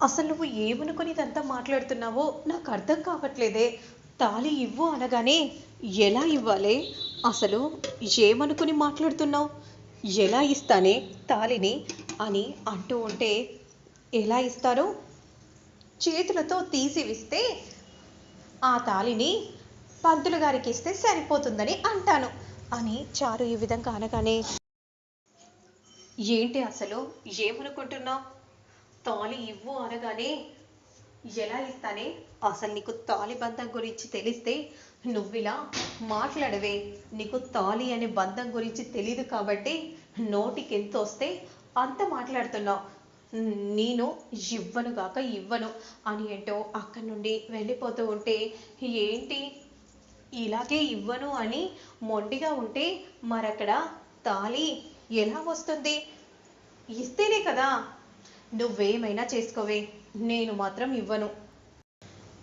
అసలు నువ్వు ఏమనుకుని ఇదంతా మాట్లాడుతున్నావో నాకు అర్థం కావట్లేదే. తాళి ఇవ్వు అనగానే ఎలా ఇవ్వాలి? అసలు ఏమనుకుని మాట్లాడుతున్నావు? ఎలా ఇస్తానే తాళిని అని అంటూ ఉంటే ఎలా ఇస్తారు? చేతులతో తీసివిస్తే ఆ తాళిని పంతులు గారికి ఇస్తే సరిపోతుందని అంటాను అని చారు ఈ విధంగా అనగానే ఏంటి అసలు? ఏమనుకుంటున్నావు? తాళి ఇవ్వు అనగానే ఎలా ఇస్తానే? అసలు నీకు తాళి బంధం గురించి తెలిస్తే నువ్విలా మాట్లాడవే. నీకు తాళి అనే బంధం గురించి తెలీదు కాబట్టి నోటికి ఎంత వస్తే అంత మాట్లాడుతున్నావు. నేను ఇవ్వను గాక ఇవ్వను అని ఏంటో అక్కడి నుండి వెళ్ళిపోతూ ఉంటే ఏంటి? ఇలాగే ఇవ్వను అని మొండిగా ఉంటే మరక్కడ తాళి ఎలా వస్తుంది? ఇస్తేనే కదా నువ్వేమైనా చేసుకోవే నేను మాత్రం ఇవ్వను.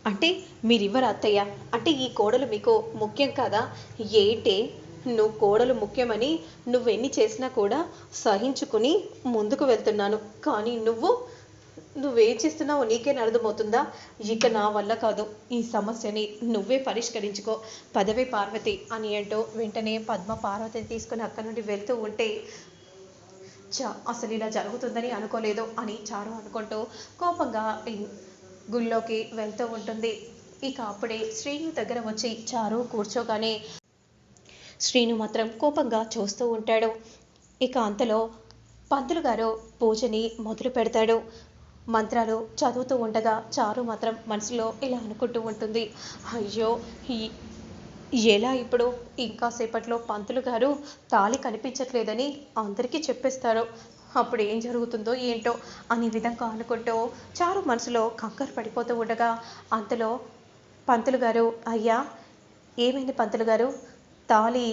అంటే మీరివ్వరు అత్తయ్య? అంటే ఈ కోడలు మీకు ముఖ్యం కాదా? ఏంటే? నువ్వు కోడలు ముఖ్యమని నువ్వెన్ని చేసినా కూడా సహించుకుని ముందుకు వెళ్తున్నాను. కానీ నువ్వు నువ్వేం చేస్తున్నావో నీకేం అర్థమవుతుందా? ఇక నా వల్ల కాదు. ఈ సమస్యని నువ్వే పరిష్కరించుకో. పదవి పార్వతి అని అంటూ వెంటనే పద్మ పార్వతిని తీసుకుని అక్కడి నుండి వెళ్తూ ఉంటే చ అసలు ఇలా జరుగుతుందని అనుకోలేదు అని చారు అనుకుంటూ కోపంగా గుళ్ళోకి వెళ్తూ ఉంటుంది. ఇక అప్పుడే శ్రీను దగ్గర వచ్చి చారు కూర్చోగానే శ్రీను మాత్రం కోపంగా చూస్తూ ఉంటాడు. ఇక అంతలో పంతులు గారు పూజని మొదలు పెడతాడు. మంత్రాలు చదువుతూ ఉండగా చారు మాత్రం మనసులో ఇలా అనుకుంటూ ఉంటుంది. అయ్యో ఈ ఎలా ఇప్పుడు? ఇంకా సేపట్లో పంతులు గారు తాళి కనిపించట్లేదని అందరికీ చెప్పేస్తారు. అప్పుడు ఏం జరుగుతుందో ఏంటో అనే విధంగా అనుకుంటూ చారు మనసులో కంకర పడిపోతూ ఉండగా అంతలో పంతులు గారు అయ్యా ఏమైంది పంతులు గారు? తాళి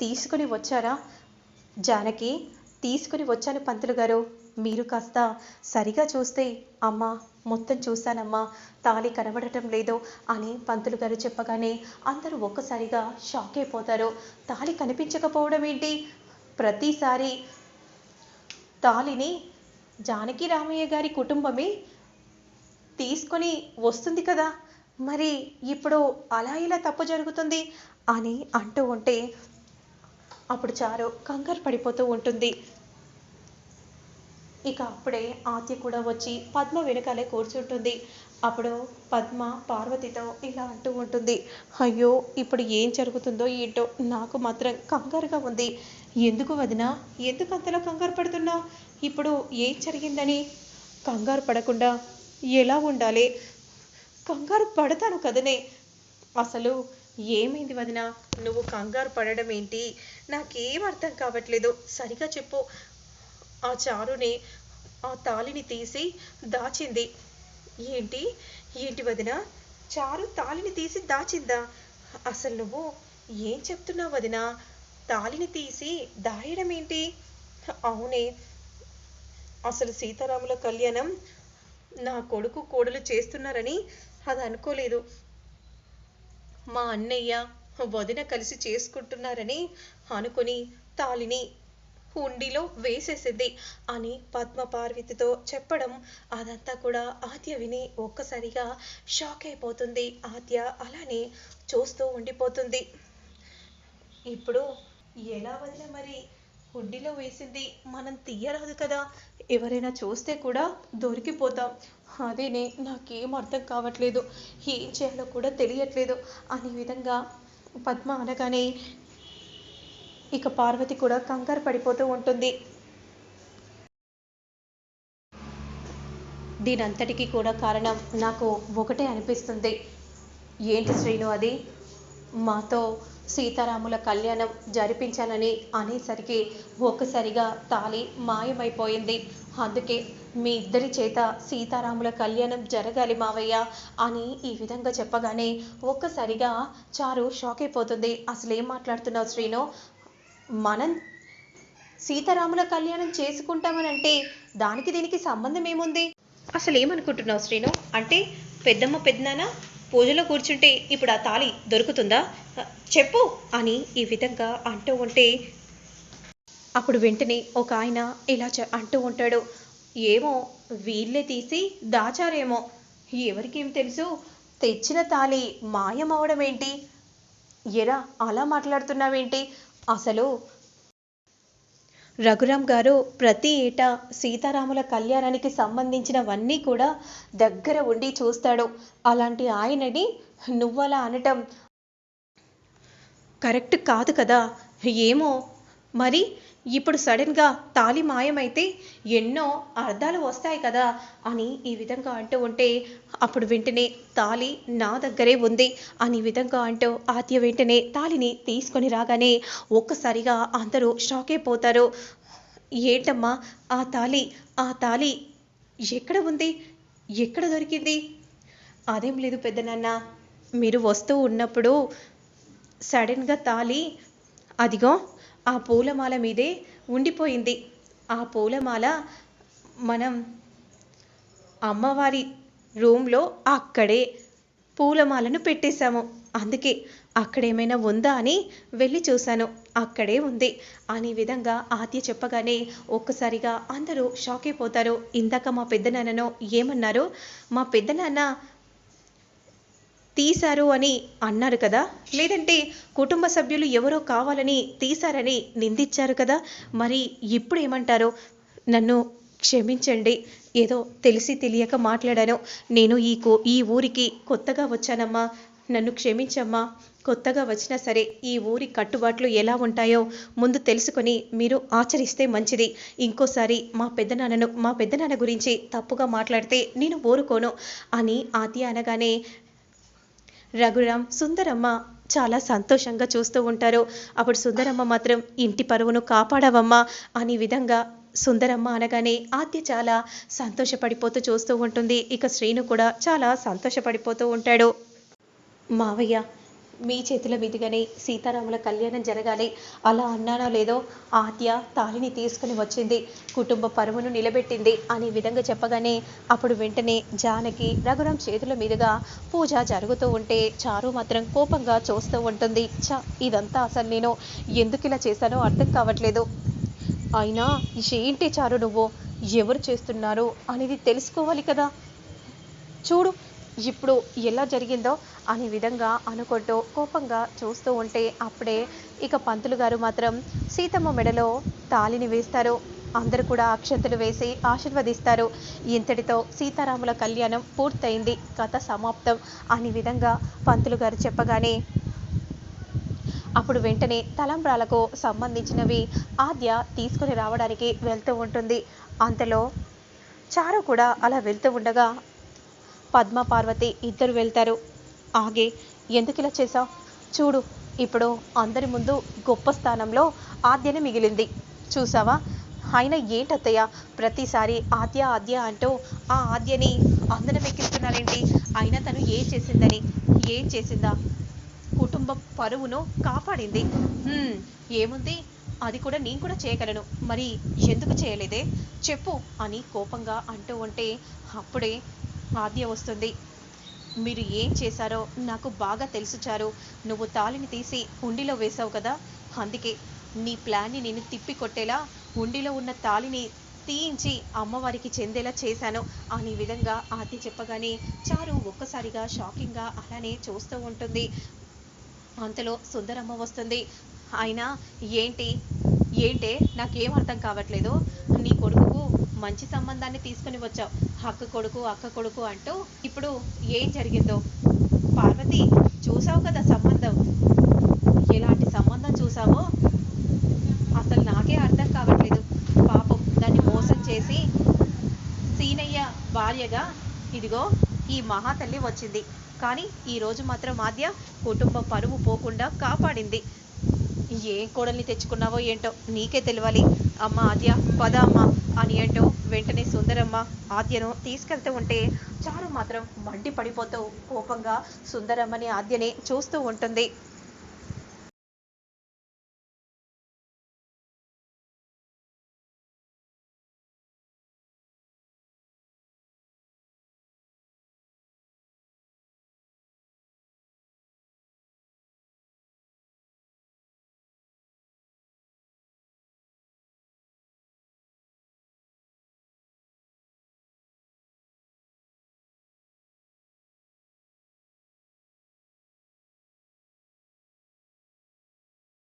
తీసుకుని వచ్చారా? జానకి తీసుకుని వచ్చాను పంతులు గారు. మీరు కాస్త సరిగా చూస్తే అమ్మా మొత్తం చూశానమ్మా తాళి కనబడటం లేదు అని పంతులు గారు చెప్పగానే అందరూ ఒక్కసారిగా షాక్ అయిపోతారు. తాళి కనిపించకపోవడం ఏంటి? ప్రతిసారి తాళిని జానకి రామయ్య గారి కుటుంబమే తీసుకొని వస్తుంది కదా. మరి ఇప్పుడు అలా ఇలా తప్పు జరుగుతుంది అని అంటూ ఉంటే అప్పుడు చారు కంగారు పడిపోతూ ఉంటుంది. ఇక అప్పుడే ఆద్య కూడా వచ్చి పద్మ వెనకాలే కూర్చుంటుంది. అప్పుడు పద్మ పార్వతితో ఇలా అంటూ ఉంటుంది. అయ్యో ఇప్పుడు ఏం జరుగుతుందో ఏంటో నాకు మాత్రం కంగారుగా ఉంది. ఎందుకు వదిన? ఎందుకు అంతలా కంగారు పడుతున్నావు? ఇప్పుడు ఏం జరిగిందని? కంగారు పడకుండా ఎలా ఉండాలి? కంగారు పడతాను కదనే. అసలు ఏమైంది వదిన? నువ్వు కంగారు పడడం ఏంటి? నాకేం అర్థం కావట్లేదు. సరిగా చెప్పు. ఆ చారుని ఆ తాళిని తీసి దాచింది. ఏంటి? ఏంటి వదిన? చారు తాళిని తీసి దాచిందా? అసలు నువ్వు ఏం చెప్తున్నావు వదిన? తాళిని తీసి దాయడం ఏంటి? అవునే. అసలు సీతారాముల కళ్యాణం నా కొడుకు కోడలు చేస్తున్నారని అది అనుకోలేదు. మా అన్నయ్య వదిన కలిసి చేసుకుంటున్నారని అనుకుని తాళిని హుండీలో వేసేసింది అని పద్మ పార్వతితో చెప్పడం అదంతా కూడా ఆద్య విని ఒక్కసారిగా షాక్ అయిపోతుంది. ఆద్య అలానే చూస్తూ ఉండిపోతుంది. ఇప్పుడు ఎలా వదిన మరి? హుండీలో వేసింది మనం తీయరాదు కదా. ఎవరైనా చూస్తే కూడా దొరికిపోతాం. అదేనే నాకేం అర్థం కావట్లేదు. ఏం చేయాలో కూడా తెలియట్లేదు. అనే విధంగా పద్మ అనగానే ఇక పార్వతి కూడా కంగారు పడిపోతూ ఉంటుంది. దీనంతటికీ కూడా కారణం నాకు ఒకటే అనిపిస్తుంది. ఏంటి శ్రీను అది? మాతో సీతారాముల కళ్యాణం జరిపించాలని అనేసరికి ఒక్కసారిగా తాళి మాయమైపోయింది. అందుకే మీ ఇద్దరి చేత సీతారాముల కళ్యాణం జరగాలి మావయ్య అని ఈ విధంగా చెప్పగానే ఒక్కసారిగా చారు షాక్ అయిపోతుంది. అసలు ఏం మాట్లాడుతున్నావు శ్రీను? మనం సీతారాముల కళ్యాణం చేసుకుంటామనంటే దానికి దీనికి సంబంధం ఏముంది? అసలు ఏమనుకుంటున్నావు శ్రీను? అంటే పెద్దమ్మ పెద్దనాన్న పూజలో కూర్చుంటే ఇప్పుడు ఆ తాళి దొరుకుతుందా? చెప్పు అని ఈ విధంగా అంటూ ఉంటే అప్పుడు వెంటనే ఒక ఆయన ఇలా అంటూ ఉంటాడు. ఏమో వీళ్ళే తీసి దాచారేమో. ఎవరికేం తెలుసు? తెచ్చిన తాళి మాయమవడం ఏంటి ఎరా అలా మాట్లాడుతున్నావేంటి? అసలు రఘురామ్ గారు ప్రతి ఏటా సీతారాముల కళ్యాణానికి సంబంధించినవన్నీ కూడా దగ్గర ఉండి చూస్తాడు. అలాంటి ఆయనని నువ్వలా అనటం కరెక్ట్ కాదు కదా? ఏమో మరి ఇప్పుడు సడన్గా తాళి మాయమైతే ఎన్నో అర్థాలు వస్తాయి కదా అని ఈ విధంగా అంటూ ఉంటే అప్పుడు వెంటనే తాళి నా దగ్గరే ఉంది అని విధంగా అంటూ ఆద్య వెంటనే తాళిని తీసుకొని రాగానే ఒక్కసారిగా అందరూ షాక్ అయిపోతారు. ఏంటమ్మా ఆ తాళి ఆ తాళి ఎక్కడ ఉంది? ఎక్కడ దొరికింది? అదేం లేదు పెద్దనాన్న మీరు వస్తూ ఉన్నప్పుడు సడన్గా తాళి అదిగో ఆ పూలమాల మీదే ఉండిపోయింది. ఆ పూలమాల మనం అమ్మవారి రూమ్లో అక్కడే పూలమాలను పెట్టేశాము. అందుకే అక్కడేమైనా ఉందా అని వెళ్ళి చూశాను. అక్కడే ఉంది. అనే విధంగా ఆద్య చెప్పగానే ఒక్కసారిగా అందరూ షాక్ అయిపోతారు. ఇందాక మా పెద్దనాన్నను ఏమన్నారు? మా పెద్దనాన్న తీశారు అని అన్నారు కదా? లేదంటే కుటుంబ సభ్యులు ఎవరో కావాలని తీశారని నిందించారు కదా? మరి ఇప్పుడు ఏమంటారు నన్ను క్షమించండి. ఏదో తెలిసి తెలియక మాట్లాడాను. నేను ఈ కో ఈ ఊరికి కొత్తగా వచ్చానమ్మా. నన్ను క్షమించమ్మా. కొత్తగా వచ్చినా సరే ఈ ఊరి కట్టుబాట్లు ఎలా ఉంటాయో ముందు తెలుసుకొని మీరు ఆచరిస్తే మంచిది. ఇంకోసారి మా పెద్దనాన్నను మా పెద్దనాన్న గురించి తప్పుగా మాట్లాడితే నేను ఊరుకోను అని ఆతి అనగానే రఘురామ్ సుందరమ్మ చాలా సంతోషంగా చూస్తూ ఉంటారు. అప్పుడు సుందరమ్మ మాత్రం ఇంటి పరువును కాపాడవమ్మా అనే విధంగా సుందరమ్మ అనగానే ఆద్య చాలా సంతోషపడిపోతూ చూస్తూ ఉంటుంది. ఇక శ్రీను కూడా చాలా సంతోషపడిపోతూ ఉంటాడు. మావయ్య మీ చేతుల మీదుగానే సీతారాముల కళ్యాణం జరగాలి. అలా అన్నానో లేదో ఆద్య తాళిని తీసుకుని వచ్చింది. కుటుంబ పరువును నిలబెట్టింది అనే విధంగా చెప్పగానే అప్పుడు వెంటనే జానకి రఘురాం చేతుల మీదుగా పూజ జరుగుతూ ఉంటే చారు మాత్రం కోపంగా చూస్తూ ఉంటుంది. చ ఇదంతా అసలు నేను ఎందుకు ఇలా చేశానో అర్థం కావట్లేదు. అయినా ఏంటి చారు నువ్వు? ఎవరు చేస్తున్నారు అనేది తెలుసుకోవాలి కదా. చూడు ఇప్పుడు ఎలా జరిగిందో అనే విధంగా అనుకుంటూ కోపంగా చూస్తూ ఉంటే అప్పుడే ఇక పంతులు గారు మాత్రం సీతమ్మ మెడలో తాళిని వేస్తారు. అందరూ కూడా అక్షంతలు వేసి ఆశీర్వదిస్తారు. ఇంతటితో సీతారాముల కళ్యాణం పూర్తయింది. కథ సమాప్తం అనే విధంగా పంతులు గారు చెప్పగానే అప్పుడు వెంటనే తలంబ్రాలకు సంబంధించినవి ఆద్య తీసుకుని రావడానికి వెళ్తూ ఉంటుంది. అంతలో చారు కూడా అలా వెళ్తూ ఉండగా పద్మ పార్వతి ఇద్దరు వెళ్తారు. ఆగే ఎందుకు ఇలా చేసావు చూడు ఇప్పుడు అందరి ముందు గొప్ప స్థానంలో ఆద్యనే మిగిలింది. చూసావా ఆయన ఏంటత్తయ్య? ప్రతిసారి ఆద్య ఆద్య అంటూ ఆ ఆద్యని అందరం ఎక్కిస్తున్నారేంటి అయినా తను ఏం చేసిందని? ఏం చేసిందా? కుటుంబ పరువును కాపాడింది. ఏముంది? అది కూడా నేను కూడా చేయగలను. మరి ఎందుకు చేయలేదే? చెప్పు అని కోపంగా అంటూ ఉంటే అప్పుడే ఆద్య వస్తుంది. మీరు ఏం చేశారో నాకు బాగా తెలుసు చారు నువ్వు తాళిని తీసి హుండీలో వేశావు కదా? అందుకే నీ ప్లాన్ని నేను తిప్పి కొట్టేలా హుండీలో ఉన్న తాళిని తీయించి అమ్మవారికి చెందేలా చేశాను. అనే విధంగా ఆద్య చెప్పగానే చారు ఒక్కసారిగా షాకింగ్గా అలానే చూస్తూ ఉంటుంది. అంతలో సుందరమ్మ వస్తుంది. ఆయన ఏంటి? ఏంటే? నాకేం అర్థం కావట్లేదు. నీ కొడుకు మంచి సంబంధాన్ని తీసుకుని వచ్చావు. అక్క కొడుకు అక్క కొడుకు అంటూ ఇప్పుడు ఏం జరిగిందో? పార్వతి చూసావు కదా సంబంధం? ఎలాంటి సంబంధం చూసావో అసలు నాకే అర్థం కావట్లేదు. పాపం దాన్ని మోసం చేసి సీనయ్య భార్యగా ఇదిగో ఈ మహాతల్లి వచ్చింది. కానీ ఈరోజు మాత్రం ఆద్య కుటుంబ పరువు పోకుండా కాపాడింది. ఏం కోడల్ని తెచ్చుకున్నావో ఏంటో నీకే తెలియాలి. అమ్మ ఆద్య పద అమ్మ అని అంటూ వెంటనే సుందరమ్మ ఆద్యను తీసుకెళ్తూ ఉంటే చారు మాత్రం మండి పడిపోతూ కోపంగా సుందరమ్మని ఆద్యని చూస్తూ ఉంటుంది.